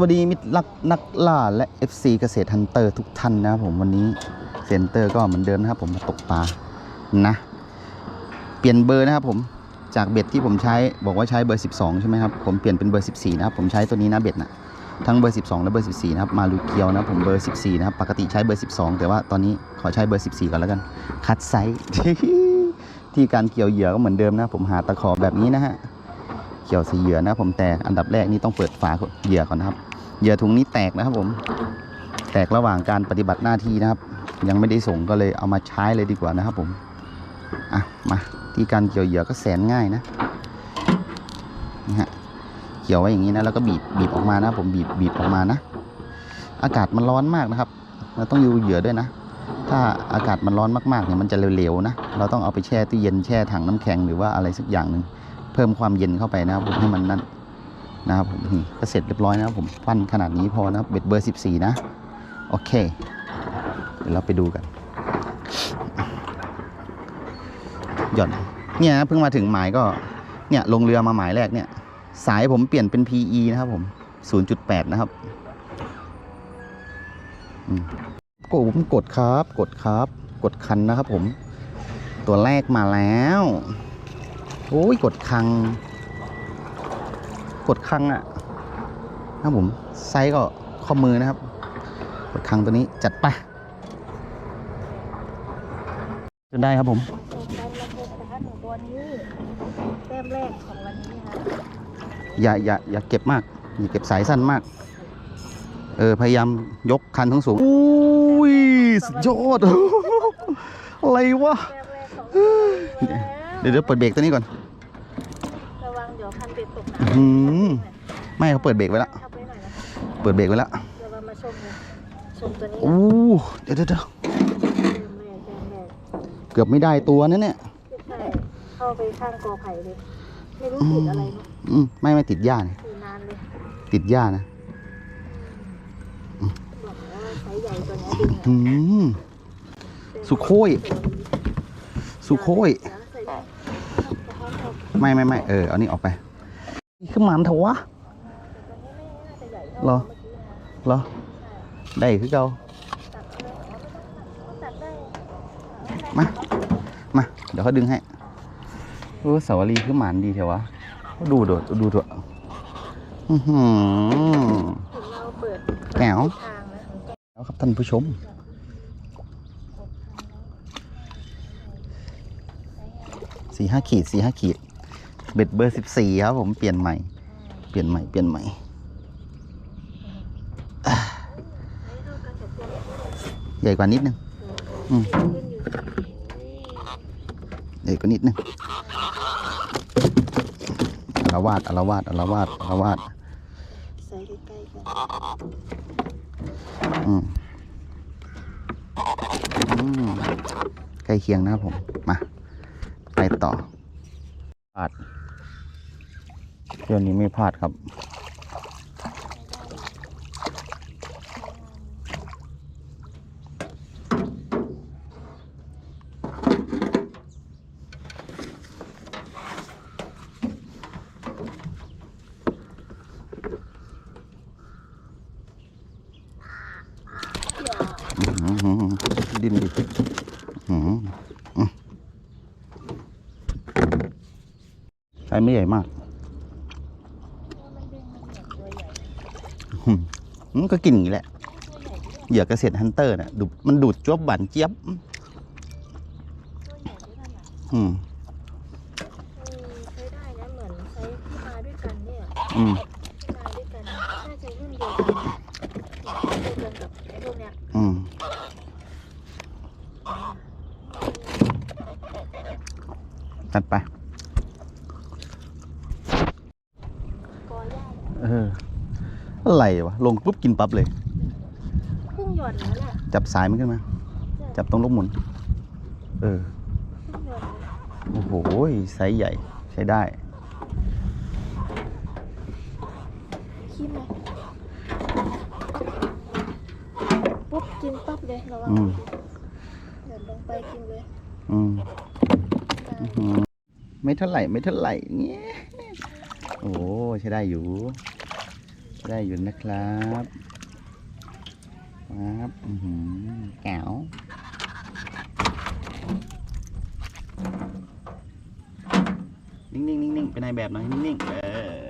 วัสดีมิตรรักนักล่าและ FC เกษตรฮันเตอร์ทุกท่านนะครับผมวันนี้เซนเตอร์ก็เหมือนเดิมนะครับผมมาตกปลานะ เปลี่ยนเบอร์นะครับผมจากเบ็ดที่ผมใช้บอกว่าใช้เบอร์ 12 ใช่ไหมครับผมเปลี่ยนเป็นเบอร์ 14 นะครับผมใช้ตัวนี้นะเบ็ดนะทั้งเบอร์ 12 และเบอร์ 14 นะครับมาลูเกียวนะผมเบอร์ 14 นะครับปกติใช้เบอร์ 12 แต่ว่าตอนนี้ขอใช้เบอร์ 14 ก่อนแล้วกันคัดไซส์ที่การเกี่ยวเหยื่อก็เหมือนเดิมนะผมหาตะขอแบบนี้นะฮะ เกี่ยวสีเหยื่อนะครับผมแต่อันดับแรกนี่ต้องเปิดฝาเหยื่อก่อนนะครับเหยื่อถุงนี้แตกนะครับผม แตกระหว่างการปฏิบัติหน้าที่นะครับ ยังไม่ได้ส่งก็เลยเอามาใช้เลยดีกว่านะครับผมอะมาที่การเกี่ยวเหยื่อก็แสนง่ายนะนี่ฮะเกี่ยวไว้อย่างนี้นะแล้วก็บีบบีบออกมานะผมบีบบีบออกมานะ อากาศมันร้อนมากนะครับ เราต้องอยู่เหยื่อด้วยนะ ถ้าอากาศมันร้อนมากๆเนี่ยมันจะเหลวๆนะ เราต้องเอาไปแช่ตู้เย็นแช่ถังน้ำแข็งหรือว่าอะไรสักอย่างหนึ่ง เพิ่มความเย็นเข้าไปนะครับผมให้มันนั่นนะครับผมนี่ก็เสร็จเรียบร้อยนะครับผมปั้นขนาดนี้พอนะครับเบ็ดเบอร์ 14 นะ โอเค เดี๋ยวเราไปดูกันหย่อนเนี่ยนะเพิ่งมาถึงหมายก็เนี่ยลงเรือมาหมายแรกเนี่ย สายผมเปลี่ยนเป็น PE นะครับผม 0.8 นะครับกดผมกดครับ กดครับ กดคันนะครับผม ตัวแรกมาแล้ว โอ้ยกดคัง กดคังอะ่ะนะผมไซส์ก็ข้อมือนะครับ กดคังตัวนี้จัดไปจนได้ครับผมโครงกากองตัวนี้แต้มแรกของวันนี้ค่ะอย่าอย่าอย่าเก็บมาก อย่าเก็บสายสั้นมาก เออ พยายามยกคันทั้งสูงอุ้ยสุดยอดอะไรวะ แต้มแรกของวันนี้เดี๋ยวเดี๋ยวเปิดเบรกตัวนี้ก่อน ระวังเดี๋ยวคันเบ็ดตกอื้อหือน้ำไม่เขาเปิดเบรกไว้แล้ว ทับไว้หน่อยนะเปิดเบรกไว้แล้วเดี๋ยวเรามาชมกันชมตัวนี้โอ้เดี๋ยวเดี๋ยวเดี๋ยวแต้มแรกแต้มแรกเกือบไม่ได้ตัวนะเนี่ย ใช่เข้าไปข้างกอไผ่เลย ไม่รู้ติดอะไรเนาะอืมไม่ไม่ติดหญ้านะติดนานเลยติดหญ้านะ บอกแล้วว่าไซส์ใหญ่ตัวนี้ดึงอืม สุโคยสุโคยใส่ ได้ไม่ไม่ไม่เออเอานี่ออกไปนี่คือหมันเถอะวะแต่ตัวนี้ไม่น่าจะใหญ่เหรเท่าอเมื่อกี้นะเหรอได้คือเก่าตัดเลยตัดได้มา มา เดี๋ยวเขาดึงให้โอ้สาวรีคือหมันดีเถอะวะ ดูโดดดูโดดอื้อหือถึงเราเปิดแจ๋วทางนะแล้วครับท่านผู้ชมสี่ห้าขีดสี่ห้าขีด เบ็ดเบอร์สิบสี่ครับผมเปลี่ยนใหม่ เปลี่ยนใหม่ เปลี่ยนใหม่ ใหญ่กว่านิดนึงใหญ่กว่านิดนึงอารวาดอารวาดอารวาดอารวาดใส่ใกล้ๆกันอืมใกล้เคียงนะครับผม มา ไปต่อ พลาดเที่ยวนี้ไม่พลาดครับ ดินดิอื้อหืออืม ใช้ไม่ใหญ่มากอืมอืมก็กินอย่างนี้แหละ เหยื่อเกษตรฮันเตอร์เนี่ยดูมันดูดจวบหวานเจี๊ยบ อืมเออใช้ได้นะเหมือนใช้ที่มาด้วยกันเนี่ย อืม มาด้วยกันน่าจะรุ่นเดียวกันเดียวกันกับไอ้พวกเนี้ย อืม ตัดไป กอหญ้า เอออะไรวะลงปุ๊บกินปั๊บเลย เพิ่งหย่อนนั่นแหละจับสายมันขึ้นมา จับตรงลูกหมุน เออ เพิ่งหย่อนโอ้โหไซส์ใหญ่ใช้ได้ คิดไหมปุ๊บกินปั๊บเลยระวังอืม หย่อนลงไปกินเลยอืมอื้อหือไม่เท่าไหร่ไม่เท่าไหร่เงี้ยโอ้ใช้ได้อยู่ได้อยู่นะครับครับอือหือแก้วนิ่งๆนิ่งๆเป็นนายแบบหน่อยนิ่งๆเออ